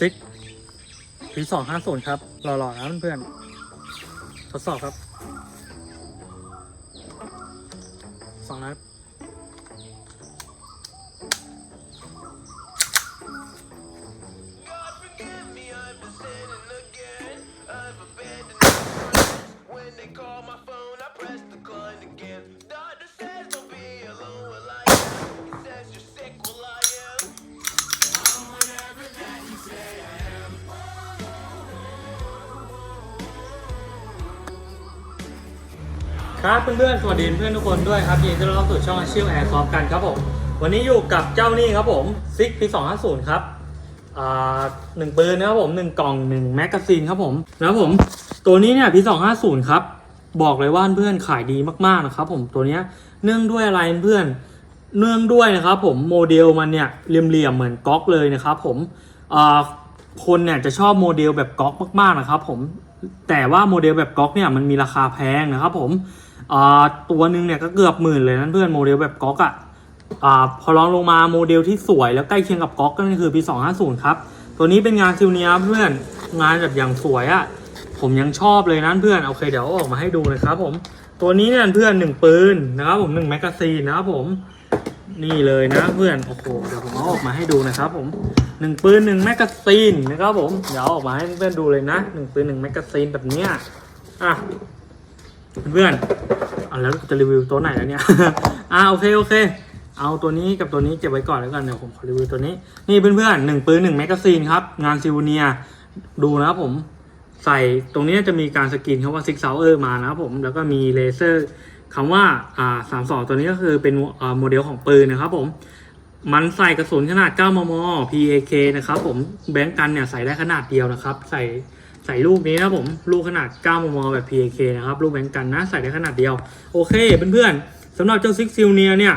ซิกปีสองห้าศูนย์ครับหล่อๆนะเพื่อนๆทดสอบครับ ครับเพื่อนๆ สวัสดีเพื่อนทุกคนด้วยครับยินดีต้อนรับสู่ช่องชิลแอร์ซอฟกันครับผม วันนี้อยู่กับเจ้านี่ครับผมซิกปีสองห้าศูนย์ครับอ่าหนึ่งปืนนะครับผมหนึ่งกล่องหนึ่งแมกกาซีนครับผมนะครับผมตัวนี้เนี่ยปีสองห้าศูนย์ครับ บอกเลยว่าเพื่อนขายดีมากๆนะครับผมตัวเนี้ยเนื่องด้วยอะไรเพื่อนเนื่องด้วยนะครับผมโมเดลมันเนี่ยเหลี่ยมๆเหมือนก๊อกเลยนะครับผมอ่าคนเนี่ยจะชอบโมเดลแบบก๊อกมากๆนะครับผมแต่ว่าโมเดลแบบก๊อกเนี่ยมันมีราคาแพงนะครับผม อ่าตัวหนึ่งเนี่ยก็เกือบหมื่นเลยนั่นเพื่อนโมเดลแบบก๊อกอะ่ะอ่าพอลองลงมาโมเดลที่สวยแล้วใกล้เคียงกับก๊อกก็คือปี250ครับตัวนี้เป็นงานซิลเนียเพื่อนงานแบบอย่างสวยอะ่ะผมยังชอบเลยนะเพื่อนโอเคเดี๋ยวออกมาให้ดูนะครับผมตัวนี้เนี่ยเพื่อนหนึ่งปืนนะครับผมหนึ่งแมกกาซีนนะครับผมนี่เลยนะเพื่อนโอ้โหเดี๋ยวผมเอาออกมาให้ดูนะครับ ผมหนึ่งปืนหนึ่งแมกกาซีนนะครับผมเดี๋ยวอออกมาให้เพื่อนดูเลยนะหนึ่งปืนหนึ่งแมกกาซีนแบบเนี้ยอะ เพื่อนเอาแล้วจะรีวิวตัวไหนแล้วเนี่ย อ่าโอเคโอเค เอาตัวนี้กับตัวนี้เก็บไว้ก่อนแล้วกันเดี๋ยวผมขอรีวิวตัวนี้ นี่เพื่อนๆหนึ่งปืนหนึ่งแมกกาซีนครับ งานซิวเนีย ดูนะครับผม ใส่ตรงนี้จะมีการสกรีนคำว่าซิกเซาเออร์มานะครับผม แล้วก็มีเลเซอร์คำว่าอ่าสามสองตัวนี้ก็คือเป็นอ่าโมเดลของปืนนะครับผมมันใส่กระสุนขนาด 9 มม PAK นะครับผม แบงก์กันเนี่ยใส่ได้ขนาดเดียวนะครับ ใส่ ใส่ลูกนี้นะผม ลูกขนาด 9 มม แบบ PAK นะครับ ลูกแบงกันนะ ใส่ได้ขนาดเดียว โอเค เพื่อนๆสำหรับเจ้าซิกซิลเนียเนี่ย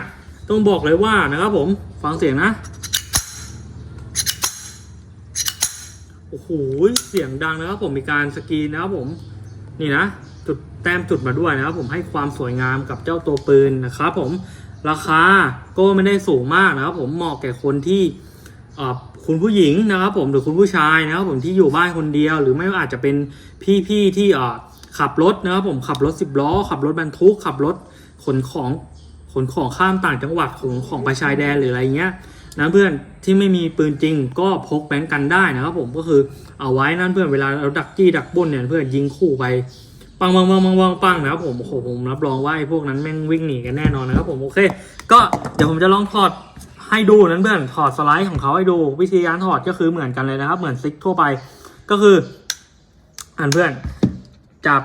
ต้องบอกเลยว่านะครับผม ฟังเสียงนะ โอ้โห เสียงดังนะครับผม มีการสกรีนนะครับผม นี่นะ จุดแต้มจุดมาด้วยนะครับผมให้ความสวยงามกับเจ้าตัวปืนนะครับผม ราคาก็ไม่ได้สูงมากนะครับผม เหมาะแก่คนที่ คุณผู้หญิงนะครับผมหรือคุณผู้ชายนะครับผมที่อยู่บ้านคนเดียว หรือไม่อาจจะเป็นพี่ๆที่ขับรถนะครับผมขับรถสิบล้อ ขับรถบรรทุกขับรถขนของขนของข้ามต่างจังหวัดของของไปชายแดนหรืออะไรเงี้ยนะเพื่อนที่ไม่มีปืนจริงก็พกแบงก์กันได้นะครับผมก็คือเอาไว้นั่นเพื่อนเวลาเราดักจี้ดักบุ้นเนี่ยเพื่อนยิงขู่ไปปังปังปังปังปังปังนะครับผมโอ้โหผมรับรองว่าไอ้พวกนั้นแม่งวิ่งหนีกันแน่นอนนะครับผมโอเค ก็เดี๋ยวผมจะลองถอด ให้ดูนั้นเพื่อนถอดสไลด์ของเขาให้ดูวิธีการถอดก็คือเหมือนกันเลยนะครับ เหมือนซิกทั่วไปก็คืออันเพื่อนจับ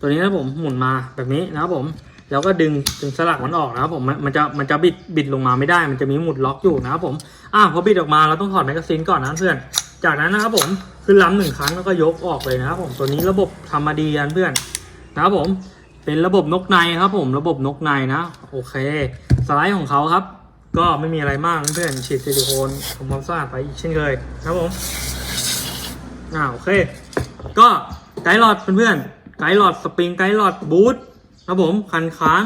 ตัวนี้นะผมหมุนมาแบบนี้นะครับผมแล้วก็ดึงดึงสลักมันออกนะครับผมมันจะมันจะบิดบิดลงมาไม่ได้ มันจะมีหมุดล็อกอยู่นะครับผมอะพอบิดออกมาเราต้องถอดแมกกาซีนก่อนนะเพื่อน จากนั้นนะครับผมขึ้นล้ำหนึ่งครั้งแล้วก็ยกออกเลยนะครับผมตัวนี้ระบบทำมาดีกันเพื่อนนะครับผมเป็นระบบนกในครับผมระบบนกในนะโอเค สไลด์ของเขาครับ ก็ไม่มีอะไรมากเพื่อนฉีดซิลิโคนทำความสะอาดไปอีกเช่นเคยนะครับผมอ่าโอเค ก็ไกด์หลอดเพื่อนๆไกด์หลอดสปริงไกด์หลอดบูทครับผมคันค้าง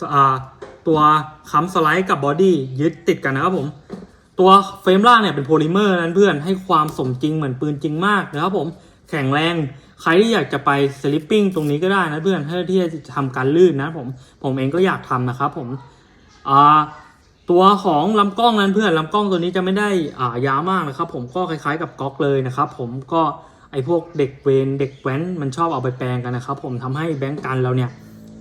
สอาตัวค้ำสไลด์กับบอดี้ยึดติดกันนะครับผม ตัวเฟรมล่างเนี่ยเป็นโพลิเมอร์นั้นเพื่อนให้ความสมจริงเหมือนปืนจริงมากนะครับผมแข็งแรงใครที่อยากจะไปสลิปปิ้งตรงนี้ก็ได้นะเพื่อนเพื่อที่จะทำการลื่นนะผมผมเองก็อยากทำนะครับผมอ่า ตัวของลำกล้องนั้นเพื่อนลำกล้องตัวนี้จะไม่ได้อ่ายาวมากนะครับ ผมก็คล้ายๆกับก๊อกเลยนะครับ ผมก็ไอพวกเด็กเวนเด็กแว้นมันชอบเอาไปแปลงกันนะครับ ผมทำให้แบงก์กันเราเนี่ย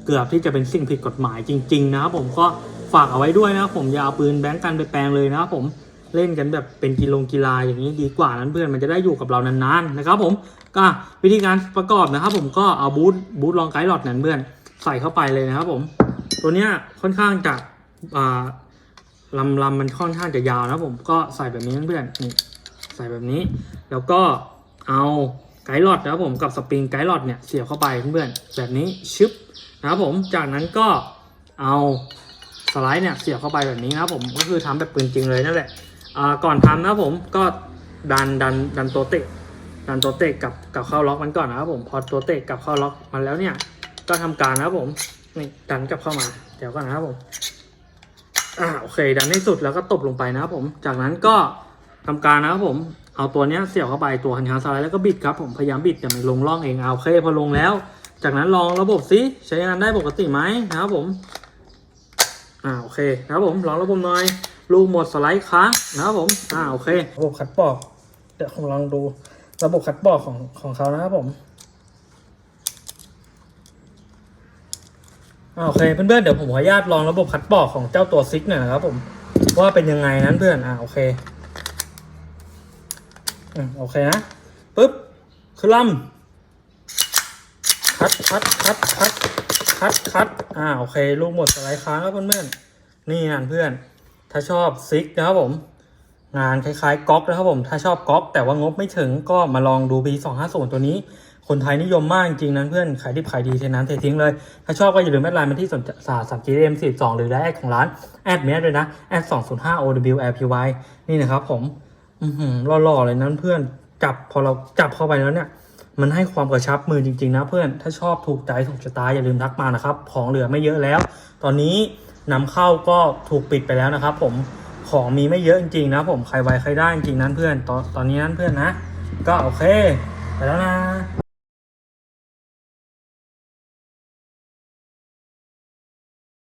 เกือบที่จะเป็นสิ่งผิดกฎหมายจริง ๆ นะครับผมก็ฝากเอาไว้ด้วยนะครับผมอย่าเอาปืนแบงก์กันไปแปลงเลยนะครับผมเล่นกันแบบเป็นกีฬากีฬาอย่างนี้ดีกว่านั้นเพื่อนมันจะได้อยู่กับเรานานๆนะครับ ผมก็วิธีการประกอบนะครับ ผมก็เอาบูทบูทลองไกด์หลอดนั้นเพื่อนใส่เข้าไปเลยนะครับ ผม ตัวเนี้ยค่อนข้างจะอ่า ลำลำมันค่อนข้างจะยาวนะผมก็ใส่แบบนี้เพื่อนนี่ใส่แบบนี้ แล้วก็เอาไกด์หลอดนะครับผมกับสปริงไกด์หลอดเนี่ยเสียบเข้าไปเพื่อนแบบนี้ชึบนะครับผมจากนั้นก็เอาสไลด์เนี่ยเสียบเข้าไปแบบนี้นะครับผมก็คือทำแบบปืนจริงเลยนั่นแหละก่อนทำนะครับผมก็ดันดันดันตัวเตะดันตัวเตะกับกับเข้าล็อกมันก่อนนะครับผมพอตัวเตะกับเข้าล็อกมันแล้วเนี่ยก็ทำการนะครับผมนี่ดันกลับเข้ามาเดี๋ยวก่อนนะครับผม อ่าโอเคดันให้สุดแล้วก็ตบลงไปนะครับผม จากนั้นก็ทำการนะครับผม เอาตัวเนี้ยเสียบเข้าไปตัวคันค้างสไลด์แล้วก็บิดครับผมพยายามบิดแต่มันลงร่องเองเอาโอเคพอลงแล้ว จากนั้นลองระบบซิใช้งานได้ปกติไหมนะครับผมอ่าโอเคนะครับผมลองระบบหน่อยลูกหมดสไลด์ค้างนะครับผมอ่าโอเค ระบบคัดปอกเดี๋ยวผมลองดูระบบคัดปอกของของเขานะครับผมอ่า โอเคเพื่อนๆเดี๋ยวผมขออนุญาตลองระบบคัดปอกของเจ้าตัวซิกหน่อยนะครับผมว่าเป็นยังไงนั้นเพื่อนอ่าโอเคอืมโอเคนะปึ๊บคือลำคัดคัดคัดคัดคัดคัดอ่าโอเค ลูกหมดสไลด์ค้างครับเพื่อนๆนี่นั่นเพื่อน ถ้าชอบซิกนะครับผม งานคล้ายๆก๊อกนะครับผม ถ้าชอบก๊อกแต่ว่างบไม่ถึงก็มาลองดู B250 ตัวนี้ คนไทยนิยมมากจริงๆนั้นเพื่อนขายดิบขายดีเช่นนั้นเททิ้งเลย ถ้าชอบก็อย่าลืมแอดไลน์มาที่สนสาสามจีเอ็มสิบสองหรือได้แอดของร้าน แอดเมสเลยนะแอดสองศูนย์ห้า OWLPY นี่นะครับผม อือหือหล่อๆเลยนั้นเพื่อนจับพอเราจับเข้าไปแล้วเนี่ย มันให้ความกระชับมือจริง ๆ นะเพื่อนถ้าชอบถูกใจถูกชะตาอย่าลืมทักมานะครับของเหลือไม่เยอะแล้ว ตอนนี้นำเข้าก็ถูกปิดไปแล้วนะครับ ผม ของมีไม่เยอะจริงๆนะผมใครไวใครได้จริงๆนั้นเพื่อนตอนตอนนี้นั้นเพื่อนนะ ก็โอเค ไปแล้วนะ